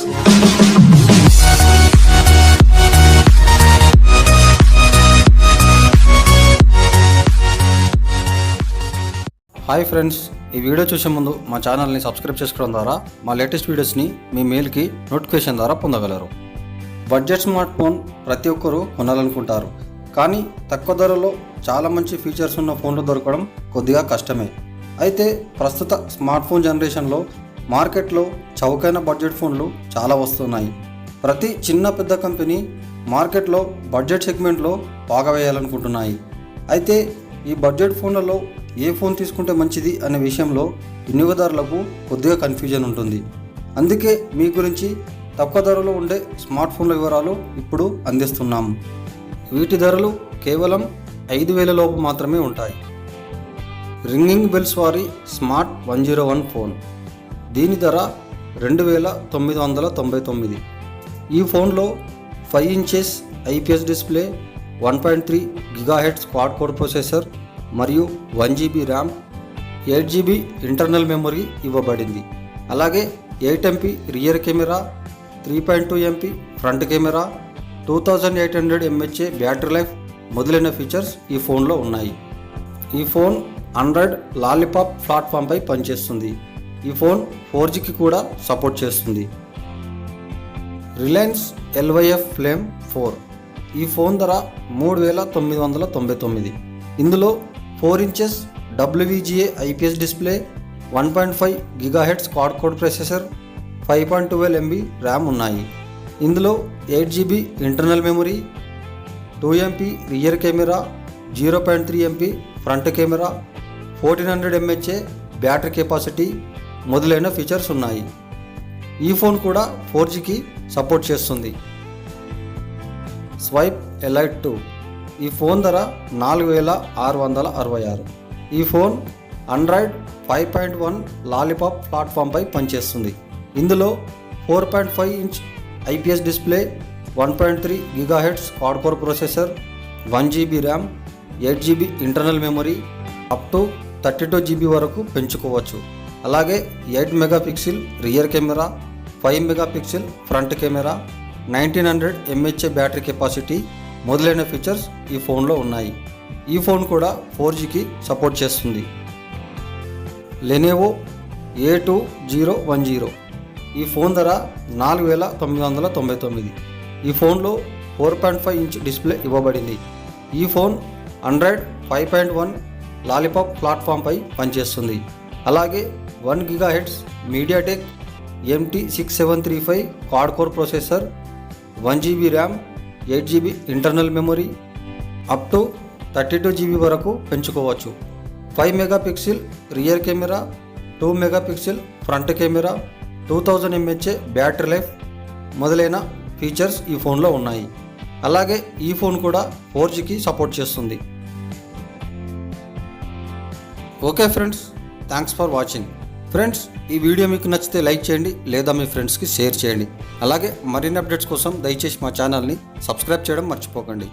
Hi friends ఈ video చూసే ముందు మా ఛానల్ని సబ్స్క్రైబ్ చేసుకోవడం ద్వారా మా లేటెస్ట్ వీడియోస్ని మీ మెయిల్కి నోటిఫికేషన్ ద్వారా పొందగలరు. బడ్జెట్ స్మార్ట్ ఫోన్ ప్రతి ఒక్కరూ కొనాలనుకుంటారు. కానీ తక్కువ ధరలో చాలా మంచి ఫీచర్స్ ఉన్న ఫోన్లు దొరకడం కొద్దిగా కష్టమే. అయితే ప్రస్తుత స్మార్ట్ ఫోన్ జనరేషన్లో మార్కెట్లో చౌకైన బడ్జెట్ ఫోన్లు చాలా వస్తున్నాయి. ప్రతి చిన్న పెద్ద కంపెనీ మార్కెట్లో బడ్జెట్ సెగ్మెంట్లో బాగా వేయాలనుకుంటున్నాయి. అయితే ఈ బడ్జెట్ ఫోన్లలో ఏ ఫోన్ తీసుకుంటే మంచిది అనే విషయంలో వినియోగదారులకు కొద్దిగా కన్ఫ్యూజన్ ఉంటుంది. అందుకే మీ గురించి తక్కువ ధరలో ఉండే స్మార్ట్ ఫోన్ల వివరాలు ఇప్పుడు అందిస్తున్నాం. వీటి ధరలు కేవలం ఐదు వేల లోపు మాత్రమే ఉంటాయి. రింగింగ్ బెల్స్ వారి smart one zero one phone. దీని ధర రెండు వేల తొమ్మిది వందల తొంభై తొమ్మిది. ఈ ఫోన్లో five inches IPS display one point three గిగాహెడ్ quad core processor మరియు one GB RAM eight GB internal memory ఇవ్వబడింది. అలాగే eight MP rear camera three point two MP front camera two thousand eight hundred mAh battery life మొదలైన features ఈ ఫోన్లో ఉన్నాయి. ఈ phone Android lollipop ప్లాట్ఫామ్పై పనిచేస్తుంది. ఈ ఫోన్ ఫోర్ జీకి కూడా సపోర్ట్ చేస్తుంది. రిలయన్స్ ఎల్వైఎఫ్ ఫ్లేమ్ ఫోర్ ఈ ఫోన్ ధర మూడు వేల తొమ్మిది వందల తొంభై తొమ్మిది. ఇందులో four inches WVGA IPS display one point five గిగాహెడ్ quad core processor five point twelve MB RAM ఉన్నాయి. ఇందులో eight GB internal memory two MP rear camera zero point three MP front camera fourteen hundred mAh battery capacity మొదలైన features ఉన్నాయి. ఈ phone కూడా four జీకి support చేస్తుంది. Swipe elite two ఈ phone ధర నాలుగు వేల ఆరు వందల అరవై ఆరు. ఈ phone Android five point one Lollipop ప్లాట్ఫామ్పై పనిచేస్తుంది. ఇందులో four point five inch IPS display one point three gigahertz quad core processor one GB RAM eight GB internal memory up to thirty two GB వరకు పెంచుకోవచ్చు. అలాగే eight megapixel rear camera five megapixel front camera nineteen hundred mAh battery capacity మొదలైన features ఈ ఫోన్లో ఉన్నాయి. ఈ phone కూడా four జీకి సపోర్ట్ చేస్తుంది. Lenovo A two zero one zero ఈ ఫోన్ ధర నాలుగు వేల తొమ్మిది వందల తొంభై తొమ్మిది. ఈ ఫోన్లో four point five inch display ఇవ్వబడింది. ఈ phone android five point one lollipop ప్లాట్ఫామ్పై పనిచేస్తుంది. అలాగే one gigahertz MediaTek MT six seven three five quad core processor one GB RAM eight GB internal memory up to thirty two GB వరకు పెంచుకోవచ్చు. Five megapixel rear camera two megapixel front camera two thousand mAh battery life మొదలైన features ఈ ఫోన్లో ఉన్నాయి. అలాగే ఈ phone కూడా four జీకి సపోర్ట్ చేస్తుంది. Okay friends thanks for watching friends ఈ వీడియో మీకు నచ్చితే లైక్ చేయండి లేదా మీ ఫ్రెండ్స్కి షేర్ చేయండి. అలాగే మరిన్ని అప్డేట్స్ కోసం దయచేసి మా ఛానల్ని సబ్స్క్రైబ్ చేయడం మర్చిపోకండి.